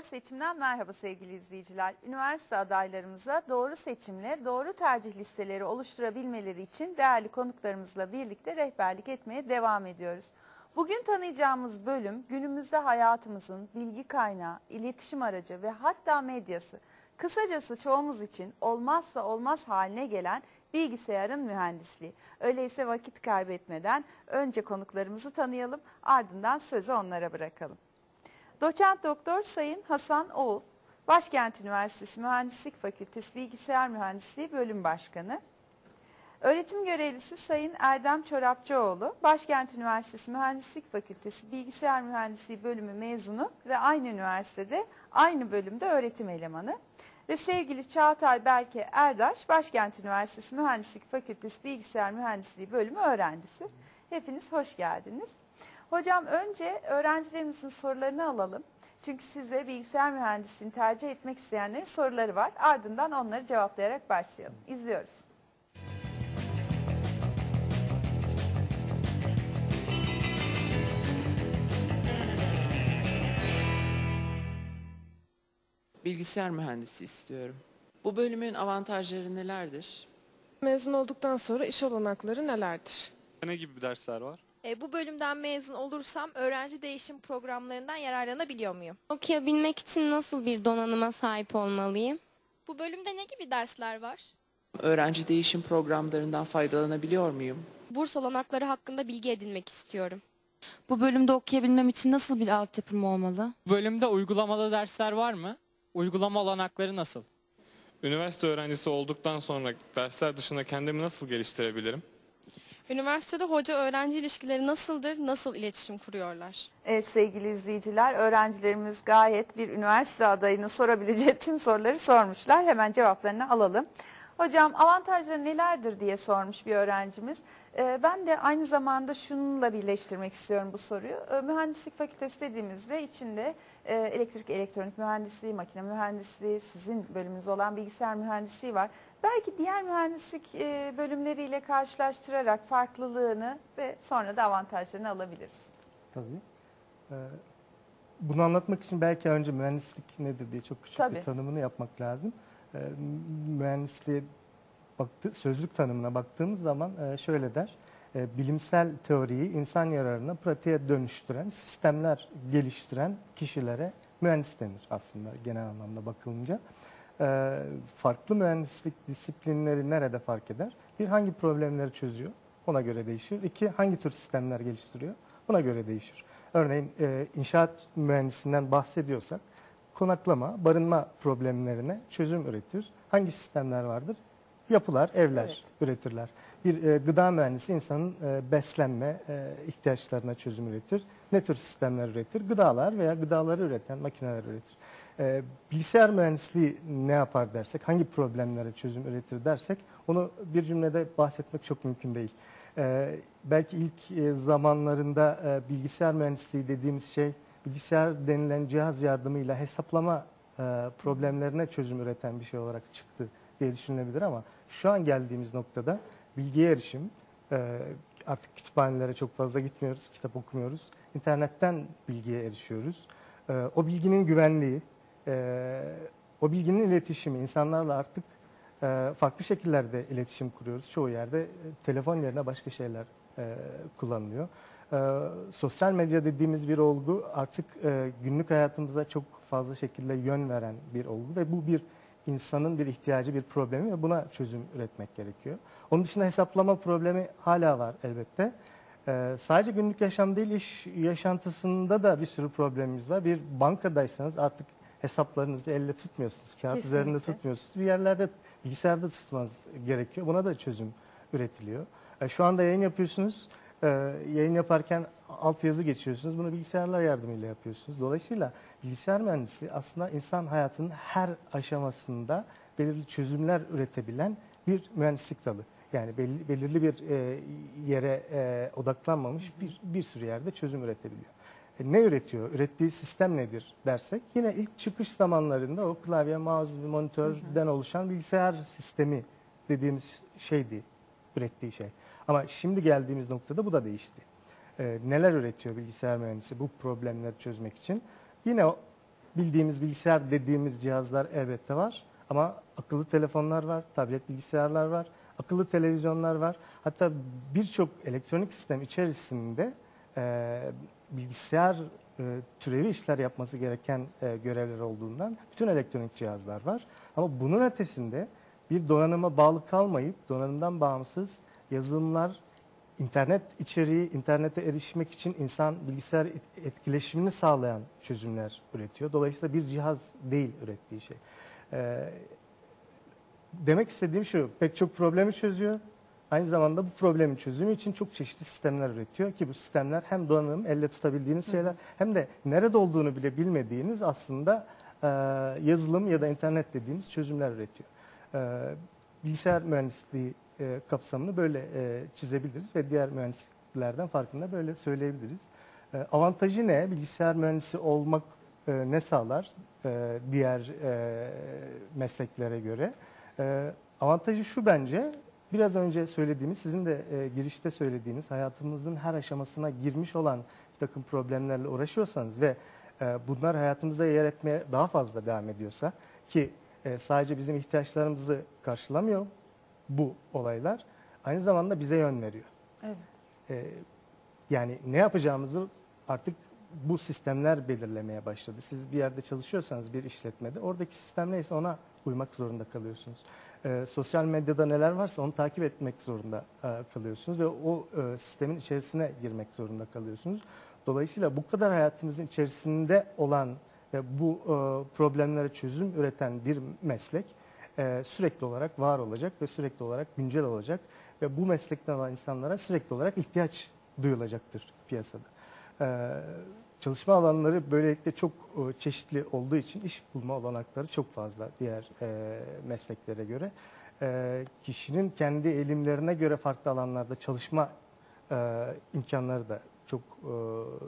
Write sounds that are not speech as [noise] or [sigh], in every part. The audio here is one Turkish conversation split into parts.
Doğru Seçim'den merhaba sevgili izleyiciler. Üniversite adaylarımıza doğru seçimle doğru tercih listeleri oluşturabilmeleri için değerli konuklarımızla birlikte rehberlik etmeye devam ediyoruz. Bugün tanıyacağımız bölüm günümüzde hayatımızın bilgi kaynağı, iletişim aracı ve hatta medyası. Kısacası çoğumuz için olmazsa olmaz haline gelen bilgisayarın mühendisliği. Öyleyse vakit kaybetmeden önce konuklarımızı tanıyalım ardından sözü onlara bırakalım. Doçent Doktor Sayın Hasan Oğul, Başkent Üniversitesi Mühendislik Fakültesi Bilgisayar Mühendisliği Bölüm Başkanı. Öğretim görevlisi Sayın Erdem Çorapçıoğlu, Başkent Üniversitesi Mühendislik Fakültesi Bilgisayar Mühendisliği Bölümü mezunu ve aynı üniversitede aynı bölümde öğretim elemanı. Ve sevgili Çağatay Berke Erdaş, Başkent Üniversitesi Mühendislik Fakültesi Bilgisayar Mühendisliği Bölümü öğrencisi. Hepiniz hoş geldiniz. Hocam önce öğrencilerimizin sorularını alalım. Çünkü size bilgisayar mühendisliğini tercih etmek isteyenlerin soruları var. Ardından onları cevaplayarak başlayalım. İzliyoruz. Bilgisayar mühendisi istiyorum. Bu bölümün avantajları nelerdir? Mezun olduktan sonra iş olanakları nelerdir? Ne gibi dersler var? E, bu bölümden mezun olursam öğrenci değişim programlarından yararlanabiliyor muyum? Okuyabilmek için nasıl bir donanıma sahip olmalıyım? Bu bölümde ne gibi dersler var? Öğrenci değişim programlarından faydalanabiliyor muyum? Burs olanakları hakkında bilgi edinmek istiyorum. Bu bölümde okuyabilmem için nasıl bir altyapım olmalı? Bölümde uygulamalı dersler var mı? Uygulama olanakları nasıl? Üniversite öğrencisi olduktan sonra dersler dışında kendimi nasıl geliştirebilirim? Üniversitede hoca öğrenci ilişkileri nasıldır? Nasıl iletişim kuruyorlar? Evet sevgili izleyiciler, öğrencilerimiz gayet bir üniversite adayını sorabileceği tüm soruları sormuşlar. Hemen cevaplarını alalım. Hocam avantajları nelerdir diye sormuş bir öğrencimiz. Ee, ben de aynı zamanda şununla birleştirmek istiyorum bu soruyu. Ee, mühendislik fakültesi dediğimizde içinde e, elektrik elektronik mühendisliği, makine mühendisliği, sizin bölümünüz olan bilgisayar mühendisliği var. Belki diğer mühendislik e, bölümleriyle karşılaştırarak farklılığını ve sonra da avantajlarını alabiliriz. Tabii. Ee, bunu anlatmak için belki önce mühendislik nedir diye çok küçük Tabii. bir tanımını yapmak lazım. Mühendisliğe baktı, sözlük tanımına baktığımız zaman e, şöyle der. E, bilimsel teoriyi insan yararına pratiğe dönüştüren, sistemler geliştiren kişilere mühendis denir aslında genel anlamda bakılınca. E, farklı mühendislik disiplinleri nerede fark eder? Bir, hangi problemleri çözüyor? Ona göre değişir. İki, hangi tür sistemler geliştiriyor? Ona göre değişir. Örneğin e, inşaat mühendisinden bahsediyorsak konaklama, barınma problemlerine çözüm üretir. Hangi sistemler vardır? Yapılar, evler Evet. üretirler. Bir e, gıda mühendisi insanın e, beslenme e, ihtiyaçlarına çözüm üretir. Ne tür sistemler üretir? Gıdalar veya gıdaları üreten makineler üretir. E, bilgisayar mühendisliği ne yapar dersek, hangi problemlere çözüm üretir dersek onu bir cümlede bahsetmek çok mümkün değil. E, belki ilk e, zamanlarında e, bilgisayar mühendisliği dediğimiz şey bilgisayar denilen cihaz yardımıyla hesaplama e, problemlerine çözüm üreten bir şey olarak çıktı diye düşünülebilir ama şu an geldiğimiz noktada bilgiye erişim, e, artık kütüphanelere çok fazla gitmiyoruz, kitap okumuyoruz. İnternetten bilgiye erişiyoruz. E, o bilginin güvenliği, e, o bilginin iletişimi, insanlarla artık farklı şekillerde iletişim kuruyoruz. Çoğu yerde telefon yerine başka şeyler kullanılıyor. Sosyal medya dediğimiz bir olgu artık günlük hayatımıza çok fazla şekilde yön veren bir olgu ve bu bir insanın bir ihtiyacı, bir problemi ve buna çözüm üretmek gerekiyor. Onun dışında hesaplama problemi hala var elbette. Ee, sadece günlük yaşam değil, iş yaşantısında da bir sürü problemimiz var. Bir bankadaysanız artık hesaplarınızı elle tutmuyorsunuz, kağıt Kesinlikle. üzerinde tutmuyorsunuz. Bir yerlerde bilgisayarda tutmanız gerekiyor. Buna da çözüm üretiliyor. Ee, şu anda yayın yapıyorsunuz. Ee, yayın yaparken altyazı geçiyorsunuz. Bunu bilgisayarlar yardımıyla yapıyorsunuz. Dolayısıyla bilgisayar mühendisliği aslında insan hayatının her aşamasında belirli çözümler üretebilen bir mühendislik dalı. Yani belli, belirli bir e, yere e, odaklanmamış bir, bir sürü yerde çözüm üretebiliyor. E, ne üretiyor? Ürettiği sistem nedir dersek yine ilk çıkış zamanlarında o klavye, mouse ve monitörden oluşan bilgisayar sistemi dediğimiz şeydi ürettiği şey. Ama şimdi geldiğimiz noktada bu da değişti. E, neler üretiyor bilgisayar mühendisi bu problemleri çözmek için? Yine bildiğimiz bilgisayar dediğimiz cihazlar elbette var. Ama akıllı telefonlar var, tablet bilgisayarlar var, akıllı televizyonlar var. Hatta birçok elektronik sistem içerisinde e, bilgisayar e, türevi işler yapması gereken e, görevler olduğundan bütün elektronik cihazlar var. Ama bunun ötesinde bir donanıma bağlı kalmayıp donanımdan bağımsız yazılımlar, internet içeriği, internete erişmek için insan bilgisayar et- etkileşimini sağlayan çözümler üretiyor. Dolayısıyla bir cihaz değil ürettiği şey. Ee, demek istediğim şu, pek çok problemi çözüyor. Aynı zamanda bu problemin çözümü için çok çeşitli sistemler üretiyor ki bu sistemler hem donanım, elle tutabildiğiniz şeyler hem de nerede olduğunu bile bilmediğiniz aslında e, yazılım ya da internet dediğimiz çözümler üretiyor. E, bilgisayar mühendisliği e, kapsamını böyle e, çizebiliriz ve diğer mühendisliklerden farkında böyle söyleyebiliriz. E, avantajı ne? Bilgisayar mühendisi olmak e, ne sağlar e, diğer e, mesleklere göre? E, avantajı şu bence, biraz önce söylediğiniz, sizin de e, girişte söylediğiniz hayatımızın her aşamasına girmiş olan bir takım problemlerle uğraşıyorsanız ve e, bunlar hayatımızda yer etmeye daha fazla devam ediyorsa ki e, sadece bizim ihtiyaçlarımızı karşılamıyor bu olaylar, aynı zamanda bize yön veriyor. Evet. E, yani ne yapacağımızı artık bu sistemler belirlemeye başladı. Siz bir yerde çalışıyorsanız bir işletmede oradaki sistem neyse ona uymak zorunda kalıyorsunuz. E, sosyal medyada neler varsa onu takip etmek zorunda e, kalıyorsunuz ve o e, sistemin içerisine girmek zorunda kalıyorsunuz. Dolayısıyla bu kadar hayatımızın içerisinde olan ve bu e, problemlere çözüm üreten bir meslek e, sürekli olarak var olacak ve sürekli olarak güncel olacak ve bu meslekten olan insanlara sürekli olarak ihtiyaç duyulacaktır piyasada. Ee, çalışma alanları böylelikle çok e, çeşitli olduğu için iş bulma olanakları çok fazla diğer e, mesleklere göre. E, kişinin kendi eğilimlerine göre farklı alanlarda çalışma e, imkanları da çok e,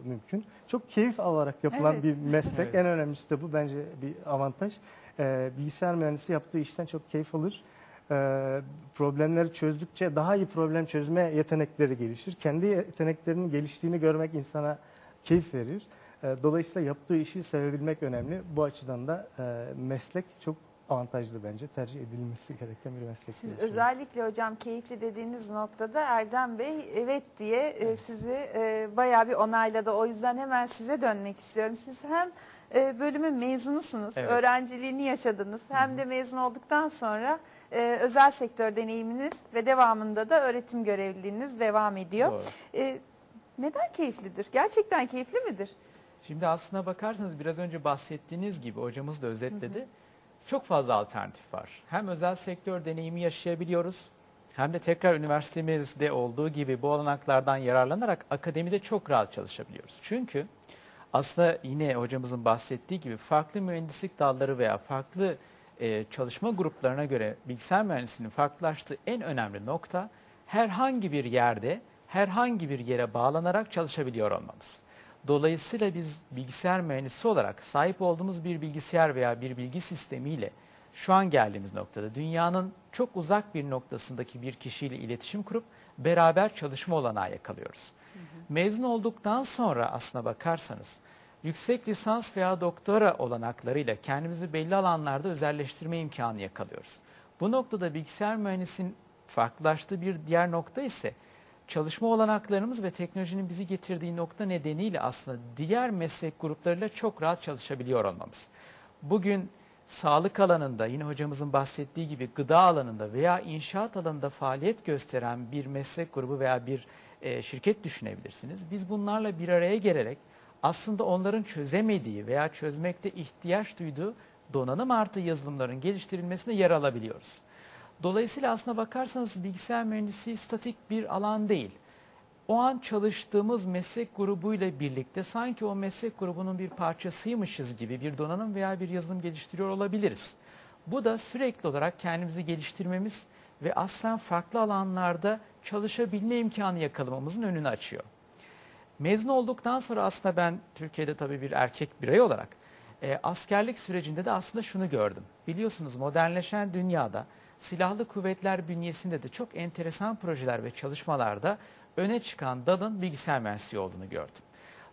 mümkün. Çok keyif alarak yapılan Evet. bir meslek. Evet. En önemlisi de bu bence bir avantaj. E, bilgisayar mühendisi yaptığı işten çok keyif alır. E, problemleri çözdükçe daha iyi problem çözme yetenekleri gelişir. Kendi yeteneklerinin geliştiğini görmek insana keyif verir. E, dolayısıyla yaptığı işi sevebilmek önemli. Bu açıdan da e, meslek çok avantajlı bence. Tercih edilmesi gereken bir meslek. Siz özellikle hocam keyifli dediğiniz noktada Erdem Bey evet diye e, sizi e, bayağı bir onayladı. O yüzden hemen size dönmek istiyorum. Siz hem e, bölümün mezunusunuz, Evet. öğrenciliğini yaşadınız. Hem de mezun olduktan sonra e, özel sektör deneyiminiz ve devamında da öğretim görevliliğiniz devam ediyor. Doğru. E, neden keyiflidir? Gerçekten keyifli midir? Şimdi aslına bakarsanız biraz önce bahsettiğiniz gibi hocamız da özetledi. Çok fazla alternatif var. Hem özel sektör deneyimi yaşayabiliyoruz hem de tekrar üniversitemizde olduğu gibi bu olanaklardan yararlanarak akademide çok rahat çalışabiliyoruz. Çünkü aslında yine hocamızın bahsettiği gibi farklı mühendislik dalları veya farklı e, çalışma gruplarına göre bilgisayar mühendisliğinin farklılaştığı en önemli nokta herhangi bir yerde herhangi bir yere bağlanarak çalışabiliyor olmamız. Dolayısıyla biz bilgisayar mühendisi olarak sahip olduğumuz bir bilgisayar veya bir bilgi sistemiyle şu an geldiğimiz noktada dünyanın çok uzak bir noktasındaki bir kişiyle iletişim kurup beraber çalışma olanağı yakalıyoruz. Mezun olduktan sonra aslına bakarsanız yüksek lisans veya doktora olanaklarıyla kendimizi belli alanlarda özelleştirme imkanı yakalıyoruz. Bu noktada bilgisayar mühendisinin farklılaştığı bir diğer nokta ise çalışma olanaklarımız ve teknolojinin bizi getirdiği nokta nedeniyle aslında diğer meslek gruplarıyla çok rahat çalışabiliyor olmamız. Bugün sağlık alanında yine hocamızın bahsettiği gibi gıda alanında veya inşaat alanında faaliyet gösteren bir meslek grubu veya bir e, şirket düşünebilirsiniz. Biz bunlarla bir araya gelerek aslında onların çözemediği veya çözmekte ihtiyaç duyduğu donanım artı yazılımların geliştirilmesine yer alabiliyoruz. Dolayısıyla aslına bakarsanız bilgisayar mühendisliği statik bir alan değil. O an çalıştığımız meslek grubuyla birlikte sanki o meslek grubunun bir parçasıymışız gibi bir donanım veya bir yazılım geliştiriyor olabiliriz. Bu da sürekli olarak kendimizi geliştirmemiz ve aslen farklı alanlarda çalışabilme imkanı yakalamamızın önünü açıyor. Mezun olduktan sonra aslında ben Türkiye'de tabii bir erkek birey olarak e, askerlik sürecinde de aslında şunu gördüm. Biliyorsunuz modernleşen dünyada silahlı kuvvetler bünyesinde de çok enteresan projeler ve çalışmalarda öne çıkan dalın bilgisayar mühendisliği olduğunu gördüm.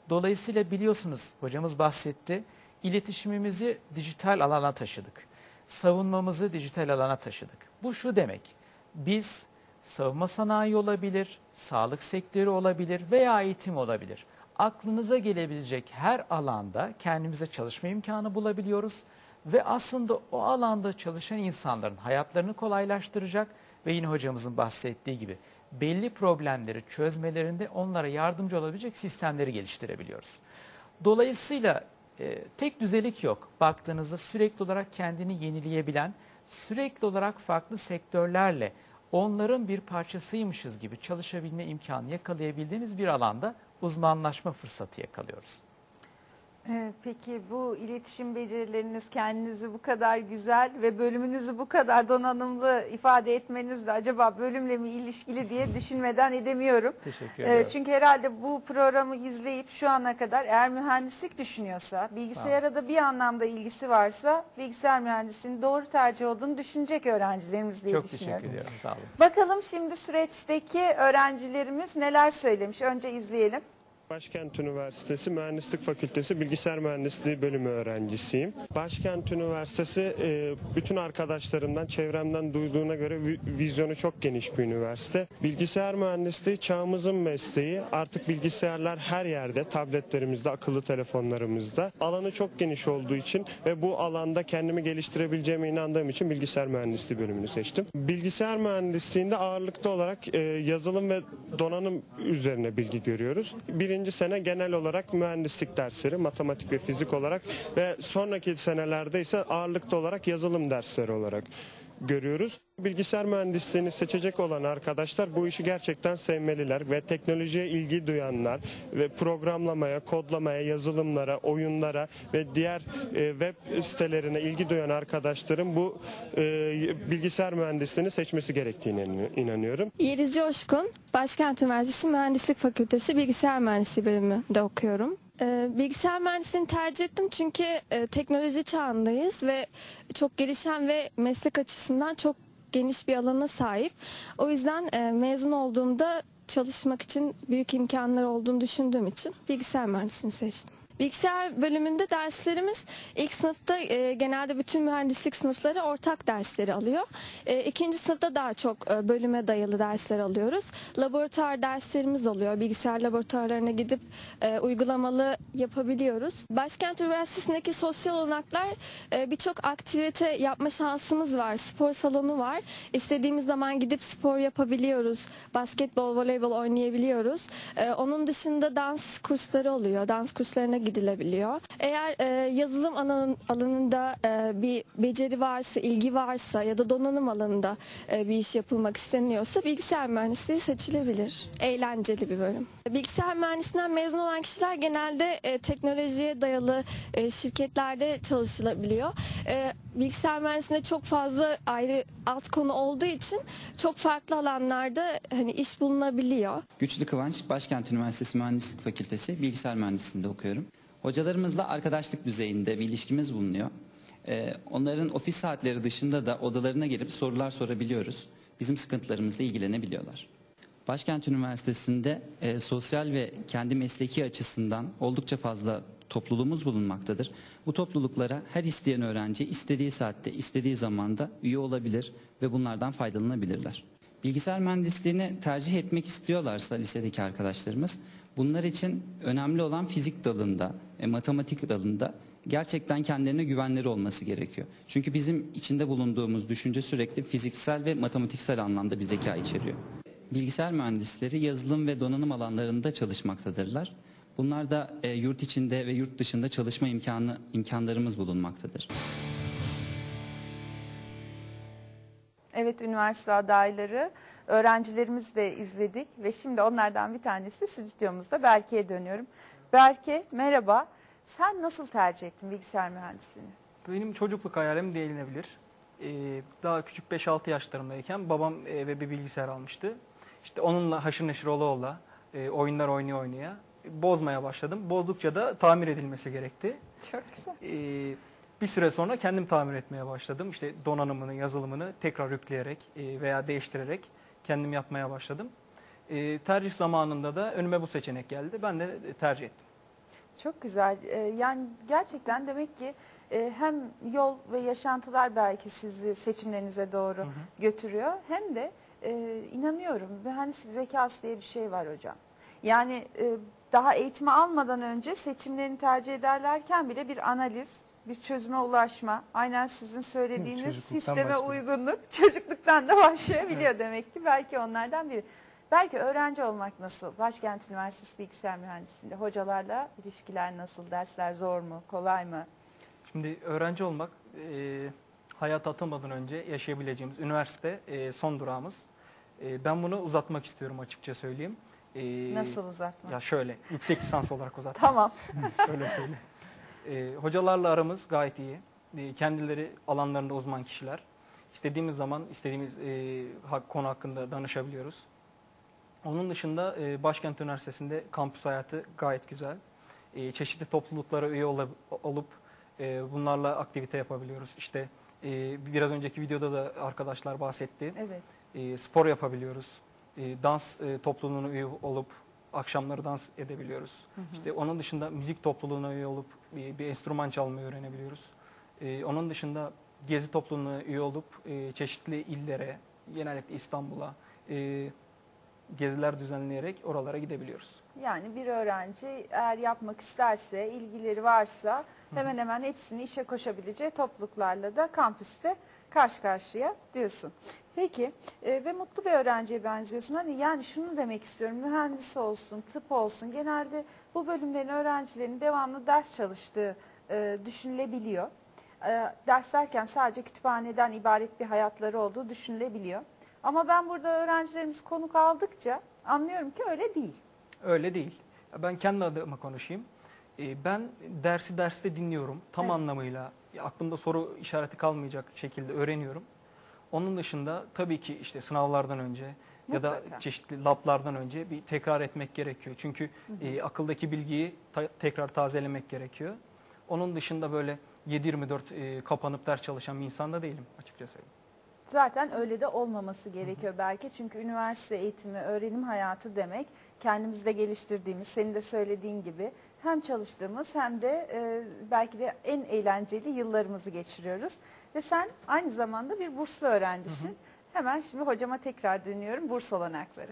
Dolayısıyla biliyorsunuz hocamız bahsetti. iletişimimizi dijital alana taşıdık. Savunmamızı dijital alana taşıdık. Bu şu demek. Biz savunma sanayi olabilir, sağlık sektörü olabilir veya eğitim olabilir. Aklınıza gelebilecek her alanda kendimize çalışma imkanı bulabiliyoruz ve aslında o alanda çalışan insanların hayatlarını kolaylaştıracak ve yine hocamızın bahsettiği gibi belli problemleri çözmelerinde onlara yardımcı olabilecek sistemleri geliştirebiliyoruz. Dolayısıyla e, tek düzelik yok. Baktığınızda sürekli olarak kendini yenileyebilen, sürekli olarak farklı sektörlerle onların bir parçasıymışız gibi çalışabilme imkanı yakalayabildiğimiz bir alanda uzmanlaşma fırsatı yakalıyoruz. Ee, Peki bu iletişim becerileriniz kendinizi bu kadar güzel ve bölümünüzü bu kadar donanımlı ifade etmenizle acaba bölümle mi ilişkili diye [laughs] düşünmeden edemiyorum. Teşekkür Ee, ederim. Çünkü herhalde bu programı izleyip şu ana kadar eğer mühendislik düşünüyorsa, bilgisayara da bir anlamda ilgisi varsa bilgisayar mühendisliğinin doğru tercih olduğunu düşünecek öğrencilerimiz diye Çok düşünüyorum. teşekkür ediyorum. Sağ olun. Bakalım şimdi süreçteki öğrencilerimiz neler söylemiş. Önce izleyelim. Başkent Üniversitesi Mühendislik Fakültesi Bilgisayar Mühendisliği bölümü öğrencisiyim. Başkent Üniversitesi e, bütün arkadaşlarımdan, çevremden duyduğuna göre vi- vizyonu çok geniş bir üniversite. Bilgisayar mühendisliği çağımızın mesleği. Artık bilgisayarlar her yerde, tabletlerimizde, akıllı telefonlarımızda. Alanı çok geniş olduğu için ve bu alanda kendimi geliştirebileceğime inandığım için bilgisayar mühendisliği bölümünü seçtim. Bilgisayar mühendisliğinde ağırlıklı olarak e, yazılım ve donanım üzerine bilgi görüyoruz. Birinci sene genel olarak mühendislik dersleri, matematik ve fizik olarak ve sonraki senelerde ise ağırlıklı olarak yazılım dersleri olarak görüyoruz. Bilgisayar mühendisliğini seçecek olan arkadaşlar bu işi gerçekten sevmeliler ve teknolojiye ilgi duyanlar ve programlamaya, kodlamaya, yazılımlara, oyunlara ve diğer e, web sitelerine ilgi duyan arkadaşların bu e, bilgisayar mühendisliğini seçmesi gerektiğine inanıyorum. Yeliz Coşkun, Başkent Üniversitesi Mühendislik Fakültesi Bilgisayar Mühendisliği bölümünde okuyorum. Ee, bilgisayar mühendisliğini tercih ettim çünkü e, teknoloji çağındayız ve çok gelişen ve meslek açısından çok geniş bir alana sahip. O yüzden e, mezun olduğumda çalışmak için büyük imkanlar olduğunu düşündüğüm için bilgisayar mühendisliğini seçtim. Bilgisayar bölümünde derslerimiz ilk sınıfta e, genelde bütün mühendislik sınıfları ortak dersleri alıyor. E, ikinci sınıfta daha çok e, bölüme dayalı dersler alıyoruz. Laboratuvar derslerimiz oluyor. Bilgisayar laboratuvarlarına gidip e, uygulamalı yapabiliyoruz. Başkent Üniversitesi'ndeki sosyal olanaklar e, birçok aktivite yapma şansımız var. Spor salonu var. İstediğimiz zaman gidip spor yapabiliyoruz. Basketbol, voleybol oynayabiliyoruz. E, onun dışında dans kursları oluyor. Dans kurslarına gidilebiliyor. Eğer e, yazılım alan- alanında e, bir beceri varsa, ilgi varsa ya da donanım alanında e, bir iş yapılmak isteniyorsa bilgisayar mühendisliği seçilebilir. Eğlenceli bir bölüm. Bilgisayar mühendisliğinden mezun olan kişiler genelde e, teknolojiye dayalı e, şirketlerde çalışılabiliyor. E, bilgisayar mühendisliğinde çok fazla ayrı alt konu olduğu için çok farklı alanlarda hani iş bulunabiliyor. Güçlü Kıvanç, Başkent Üniversitesi Mühendislik Fakültesi Bilgisayar Mühendisliğinde okuyorum. Hocalarımızla arkadaşlık düzeyinde bir ilişkimiz bulunuyor. Ee, onların ofis saatleri dışında da odalarına gelip sorular sorabiliyoruz. Bizim sıkıntılarımızla ilgilenebiliyorlar. Başkent Üniversitesi'nde e, sosyal ve kendi mesleki açısından oldukça fazla topluluğumuz bulunmaktadır. Bu topluluklara her isteyen öğrenci istediği saatte, istediği zamanda üye olabilir ve bunlardan faydalanabilirler. Bilgisayar mühendisliğini tercih etmek istiyorlarsa lisedeki arkadaşlarımız bunlar için önemli olan fizik dalında, e, matematik dalında gerçekten kendilerine güvenleri olması gerekiyor. Çünkü bizim içinde bulunduğumuz düşünce sürekli fiziksel ve matematiksel anlamda bir zeka içeriyor. Bilgisayar mühendisleri yazılım ve donanım alanlarında çalışmaktadırlar. Bunlar da e, yurt içinde ve yurt dışında çalışma imkanı imkanlarımız bulunmaktadır. Evet üniversite adayları öğrencilerimiz de izledik ve şimdi onlardan bir tanesi stüdyomuzda Berke'ye dönüyorum. Berke merhaba. Sen nasıl tercih ettin bilgisayar mühendisliğini? Benim çocukluk hayalim değinebilir. Ee, daha küçük 5-6 yaşlarımdayken babam eve bir bilgisayar almıştı. İşte onunla haşır neşir ola ola e, oyunlar oynaya oynaya bozmaya başladım. Bozdukça da tamir edilmesi gerekti. Çok güzel. Ee, bir süre sonra kendim tamir etmeye başladım. İşte donanımını, yazılımını tekrar yükleyerek e, veya değiştirerek kendim yapmaya başladım. E, tercih zamanında da önüme bu seçenek geldi. Ben de tercih ettim. Çok güzel. Ee, yani gerçekten demek ki e, hem yol ve yaşantılar belki sizi seçimlerinize doğru götürüyor hem de e, inanıyorum mühendislik zekası diye bir şey var hocam. Yani e, daha eğitimi almadan önce seçimlerini tercih ederlerken bile bir analiz, bir çözüme ulaşma, aynen sizin söylediğiniz sisteme başlıyor. uygunluk [laughs] çocukluktan da başlayabiliyor demek ki. Belki onlardan biri. Belki öğrenci olmak nasıl? Başkent Üniversitesi Bilgisayar Mühendisliğinde hocalarla ilişkiler nasıl? Dersler zor mu? Kolay mı? Şimdi öğrenci olmak e, hayata atılmadan önce yaşayabileceğimiz üniversite e, son durağımız. E, ben bunu uzatmak istiyorum açıkça söyleyeyim. E, Nasıl uzatmak? Ya şöyle yüksek lisans olarak uzatmak. Tamam. [laughs] Öyle söyle. E, hocalarla aramız gayet iyi. E, kendileri alanlarında uzman kişiler. İstediğimiz zaman istediğimiz e, hak- konu hakkında danışabiliyoruz. Onun dışında e, Başkent Üniversitesi'nde kampüs hayatı gayet güzel. E, çeşitli topluluklara üye ola- olup e, bunlarla aktivite yapabiliyoruz. İşte e, biraz önceki videoda da arkadaşlar bahsetti. Evet. E, spor yapabiliyoruz. E, dans e, topluluğuna üye olup akşamları dans edebiliyoruz. Hı hı. İşte onun dışında müzik topluluğuna üye olup bir, bir enstrüman çalmayı öğrenebiliyoruz. E, onun dışında gezi topluluğuna üye olup e, çeşitli illere, genellikle İstanbul'a e, geziler düzenleyerek oralara gidebiliyoruz. Yani bir öğrenci eğer yapmak isterse, ilgileri varsa hemen hemen hepsini işe koşabileceği topluluklarla da kampüste karşı karşıya diyorsun. Peki e, ve mutlu bir öğrenciye benziyorsun. Hani yani şunu demek istiyorum. Mühendis olsun, tıp olsun genelde bu bölümlerin öğrencilerinin devamlı ders çalıştığı e, düşünülebiliyor. E, ders derken sadece kütüphaneden ibaret bir hayatları olduğu düşünülebiliyor. Ama ben burada öğrencilerimiz konuk aldıkça anlıyorum ki öyle değil. Öyle değil. Ben kendi adıma konuşayım. Ee, Ben dersi derste dinliyorum. Tam Evet. anlamıyla aklımda soru işareti kalmayacak şekilde öğreniyorum. Onun dışında tabii ki işte sınavlardan önce ya da Mutlaka. çeşitli lablardan önce bir tekrar etmek gerekiyor. Çünkü e, akıldaki bilgiyi ta- tekrar tazelemek gerekiyor. Onun dışında böyle 7-24 e, kapanıp ders çalışan bir insan da değilim açıkça söyleyeyim. Zaten öyle de olmaması gerekiyor belki. Çünkü üniversite eğitimi, öğrenim hayatı demek kendimizde geliştirdiğimiz, senin de söylediğin gibi hem çalıştığımız hem de e, belki de en eğlenceli yıllarımızı geçiriyoruz. Ve sen aynı zamanda bir burslu öğrencisin. Hemen şimdi hocama tekrar dönüyorum. Burs olanakları.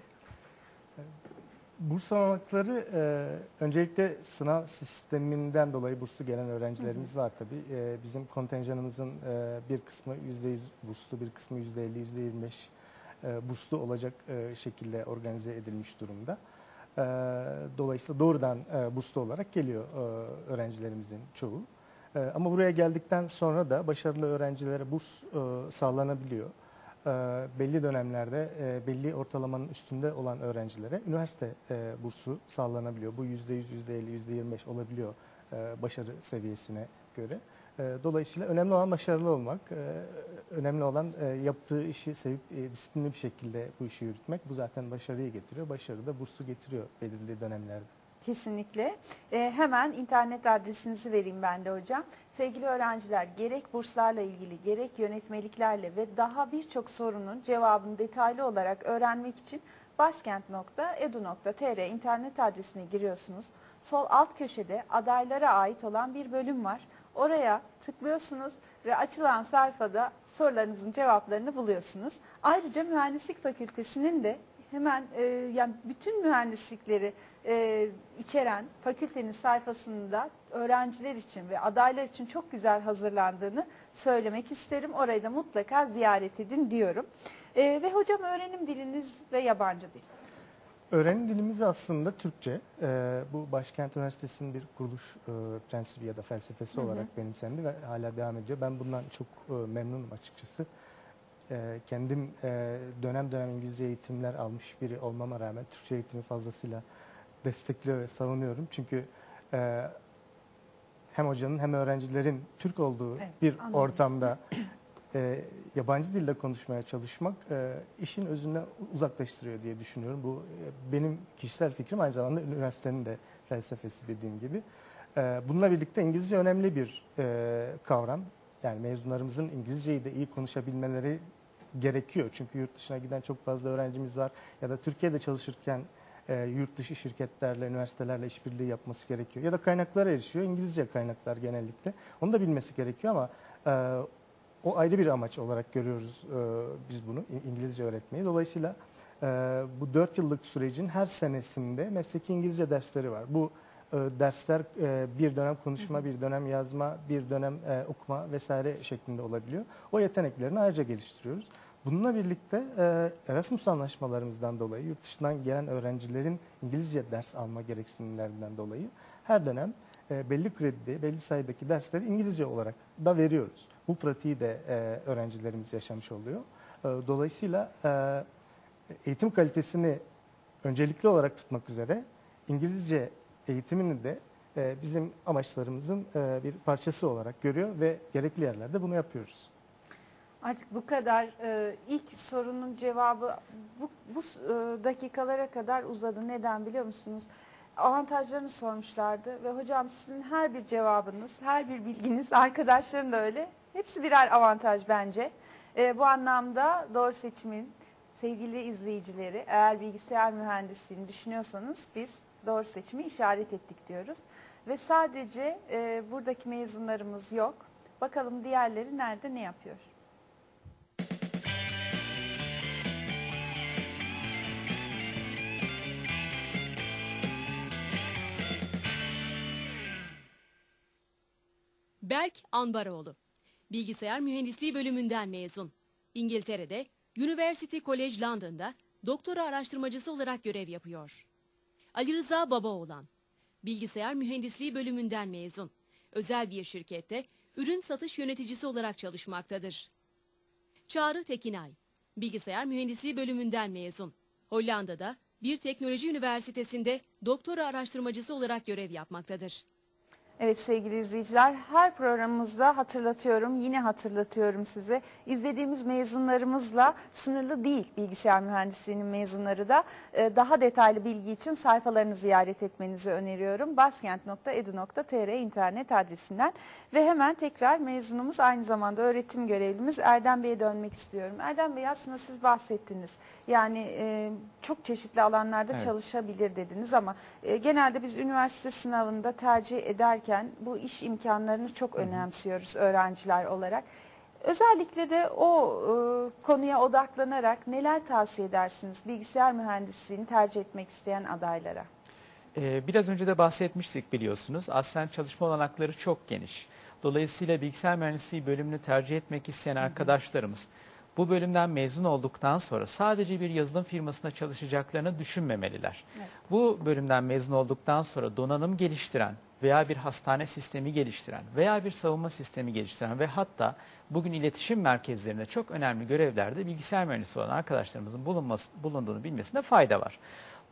Burs olanakları e, öncelikle sınav sisteminden dolayı burslu gelen öğrencilerimiz var tabii. E, bizim kontenjanımızın e, bir kısmı %100 burslu, bir kısmı %50, %25 e, burslu olacak e, şekilde organize edilmiş durumda. E, dolayısıyla doğrudan e, burslu olarak geliyor e, öğrencilerimizin çoğu. E, ama buraya geldikten sonra da başarılı öğrencilere burs e, sağlanabiliyor e, belli dönemlerde e, belli ortalamanın üstünde olan öğrencilere üniversite e, bursu sağlanabiliyor. Bu %100, %50, %25 olabiliyor e, başarı seviyesine göre. Dolayısıyla önemli olan başarılı olmak, önemli olan yaptığı işi sevip disiplinli bir şekilde bu işi yürütmek. Bu zaten başarıyı getiriyor. Başarı da bursu getiriyor belirli dönemlerde. Kesinlikle. Ee, hemen internet adresinizi vereyim ben de hocam. Sevgili öğrenciler gerek burslarla ilgili gerek yönetmeliklerle ve daha birçok sorunun cevabını detaylı olarak öğrenmek için baskent.edu.tr internet adresine giriyorsunuz. Sol alt köşede adaylara ait olan bir bölüm var. Oraya tıklıyorsunuz ve açılan sayfada sorularınızın cevaplarını buluyorsunuz. Ayrıca mühendislik fakültesinin de hemen e, yani bütün mühendislikleri e, içeren fakültenin sayfasında öğrenciler için ve adaylar için çok güzel hazırlandığını söylemek isterim. Orayı da mutlaka ziyaret edin diyorum. E, ve hocam öğrenim diliniz ve yabancı dil. Öğrenim dilimiz aslında Türkçe. Ee, bu Başkent Üniversitesi'nin bir kuruluş e, prensibi ya da felsefesi Hı hı. olarak benimsendi ve hala devam ediyor. Ben bundan çok e, memnunum açıkçası. Ee, kendim e, dönem dönem İngilizce eğitimler almış biri olmama rağmen Türkçe eğitimi fazlasıyla destekliyor ve savunuyorum. Çünkü e, hem hocanın hem öğrencilerin Türk olduğu Evet, bir anladım. ortamda e, yabancı dilde konuşmaya çalışmak e, işin özünden uzaklaştırıyor diye düşünüyorum. Bu e, benim kişisel fikrim aynı zamanda üniversitenin de felsefesi dediğim gibi. E, bununla birlikte İngilizce önemli bir e, kavram. Yani mezunlarımızın İngilizceyi de iyi konuşabilmeleri gerekiyor. Çünkü yurt dışına giden çok fazla öğrencimiz var ya da Türkiye'de çalışırken e, yurt dışı şirketlerle, üniversitelerle işbirliği yapması gerekiyor. Ya da kaynaklara erişiyor. İngilizce kaynaklar genellikle. Onu da bilmesi gerekiyor ama e, o ayrı bir amaç olarak görüyoruz e, biz bunu İngilizce öğretmeyi. Dolayısıyla e, bu 4 yıllık sürecin her senesinde mesleki İngilizce dersleri var. Bu e, dersler e, bir dönem konuşma, bir dönem yazma, bir dönem e, okuma vesaire şeklinde olabiliyor. O yeteneklerini ayrıca geliştiriyoruz. Bununla birlikte Erasmus anlaşmalarımızdan dolayı yurt dışından gelen öğrencilerin İngilizce ders alma gereksinimlerinden dolayı her dönem belli kredide, belli sayıdaki dersleri İngilizce olarak da veriyoruz. Bu pratiği de öğrencilerimiz yaşamış oluyor. Dolayısıyla eğitim kalitesini öncelikli olarak tutmak üzere İngilizce eğitimini de bizim amaçlarımızın bir parçası olarak görüyor ve gerekli yerlerde bunu yapıyoruz. Artık bu kadar e, ilk sorunun cevabı bu, bu e, dakikalara kadar uzadı. Neden biliyor musunuz? Avantajlarını sormuşlardı ve hocam sizin her bir cevabınız, her bir bilginiz, [laughs] arkadaşların da öyle. Hepsi birer avantaj bence. E, bu anlamda doğru seçimin sevgili izleyicileri eğer bilgisayar mühendisliğini düşünüyorsanız biz doğru seçimi işaret ettik diyoruz. Ve sadece e, buradaki mezunlarımız yok. Bakalım diğerleri nerede ne yapıyor? Berk Anbaroğlu. Bilgisayar Mühendisliği bölümünden mezun. İngiltere'de University College London'da doktora araştırmacısı olarak görev yapıyor. Ali Rıza Babaoğlan. Bilgisayar Mühendisliği bölümünden mezun. Özel bir şirkette ürün satış yöneticisi olarak çalışmaktadır. Çağrı Tekinay. Bilgisayar Mühendisliği bölümünden mezun. Hollanda'da bir teknoloji üniversitesinde doktora araştırmacısı olarak görev yapmaktadır. Evet sevgili izleyiciler her programımızda hatırlatıyorum yine hatırlatıyorum size. İzlediğimiz mezunlarımızla sınırlı değil bilgisayar mühendisliğinin mezunları da. Ee, daha detaylı bilgi için sayfalarını ziyaret etmenizi öneriyorum. Baskent.edu.tr internet adresinden. Ve hemen tekrar mezunumuz aynı zamanda öğretim görevlimiz Erdem Bey'e dönmek istiyorum. Erdem Bey aslında siz bahsettiniz. Yani e, çok çeşitli alanlarda Evet. çalışabilir dediniz ama e, genelde biz üniversite sınavında tercih ederken bu iş imkanlarını çok önemsiyoruz öğrenciler olarak. Özellikle de o e, konuya odaklanarak neler tavsiye edersiniz bilgisayar mühendisliğini tercih etmek isteyen adaylara? Ee, biraz önce de bahsetmiştik biliyorsunuz. Aslen çalışma olanakları çok geniş. Dolayısıyla bilgisayar mühendisliği bölümünü tercih etmek isteyen arkadaşlarımız bu bölümden mezun olduktan sonra sadece bir yazılım firmasında çalışacaklarını düşünmemeliler. Evet. Bu bölümden mezun olduktan sonra donanım geliştiren veya bir hastane sistemi geliştiren veya bir savunma sistemi geliştiren ve hatta bugün iletişim merkezlerinde çok önemli görevlerde bilgisayar mühendisi olan arkadaşlarımızın bulunması, bulunduğunu bilmesinde fayda var.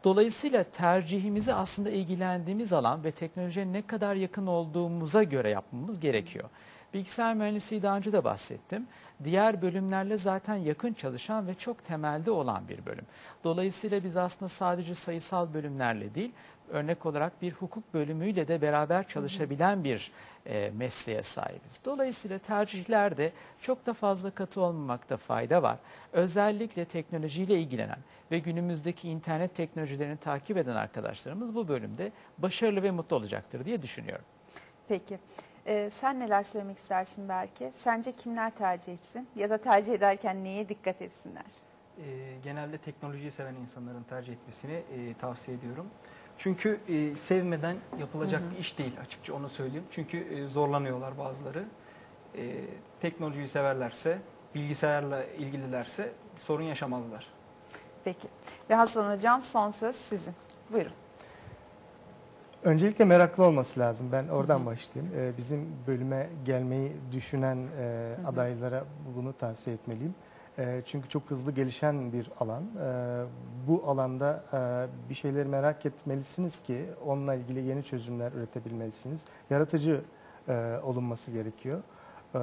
Dolayısıyla tercihimizi aslında ilgilendiğimiz alan ve teknolojiye ne kadar yakın olduğumuza göre yapmamız gerekiyor. Bilgisayar mühendisliği daha önce de bahsettim. Diğer bölümlerle zaten yakın çalışan ve çok temelde olan bir bölüm. Dolayısıyla biz aslında sadece sayısal bölümlerle değil, örnek olarak bir hukuk bölümüyle de beraber çalışabilen bir e, mesleğe sahibiz. Dolayısıyla tercihlerde çok da fazla katı olmamakta fayda var. Özellikle teknolojiyle ilgilenen ve günümüzdeki internet teknolojilerini takip eden arkadaşlarımız bu bölümde başarılı ve mutlu olacaktır diye düşünüyorum. Peki. Ee, sen neler söylemek istersin belki? Sence kimler tercih etsin? Ya da tercih ederken neye dikkat etsinler? e, genelde teknolojiyi seven insanların tercih etmesini e, tavsiye ediyorum. Çünkü e, sevmeden yapılacak Hı hı. bir iş değil açıkça onu söyleyeyim. Çünkü e, zorlanıyorlar bazıları. E, teknolojiyi severlerse, bilgisayarla ilgililerse sorun yaşamazlar. Peki. Ve Hasan Hocam son söz sizin. Buyurun. Öncelikle meraklı olması lazım. Ben oradan başlayayım. Ee, bizim bölüme gelmeyi düşünen e, adaylara bunu tavsiye etmeliyim. E, çünkü çok hızlı gelişen bir alan. E, bu alanda e, bir şeyleri merak etmelisiniz ki onunla ilgili yeni çözümler üretebilmelisiniz. Yaratıcı e, olunması gerekiyor. E,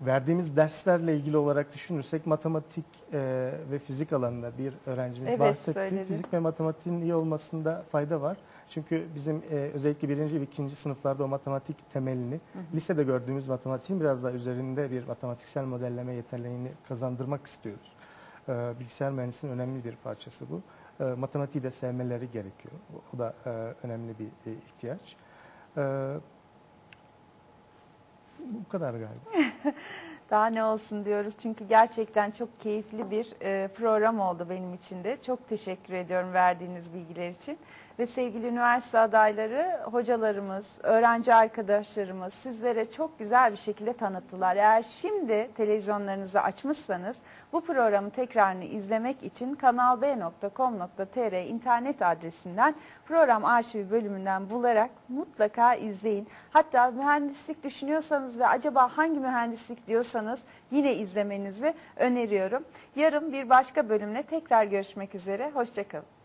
verdiğimiz derslerle ilgili olarak düşünürsek matematik e, ve fizik alanında bir öğrencimiz Evet, bahsetti. söyledi. Fizik ve matematiğin iyi olmasında fayda var. Çünkü bizim e, özellikle birinci ve ikinci sınıflarda o matematik temelini, Hı hı. lisede gördüğümüz matematiğin biraz daha üzerinde bir matematiksel modelleme yeteneğini kazandırmak istiyoruz. E, bilgisayar mühendisliğinin önemli bir parçası bu. E, matematiği de sevmeleri gerekiyor. O- O da e, önemli bir e, ihtiyaç. E, bu kadar galiba. [laughs] Daha ne olsun diyoruz çünkü gerçekten çok keyifli bir e, program oldu benim için de. Çok teşekkür ediyorum verdiğiniz bilgiler için. Ve sevgili üniversite adayları, hocalarımız, öğrenci arkadaşlarımız sizlere çok güzel bir şekilde tanıttılar. Eğer şimdi televizyonlarınızı açmışsanız bu programı tekrarını izlemek için kanalb.com.tr internet adresinden program arşivi bölümünden bularak mutlaka izleyin. Hatta mühendislik düşünüyorsanız ve acaba hangi mühendislik diyorsanız yine izlemenizi öneriyorum. Yarın bir başka bölümle tekrar görüşmek üzere. Hoşçakalın.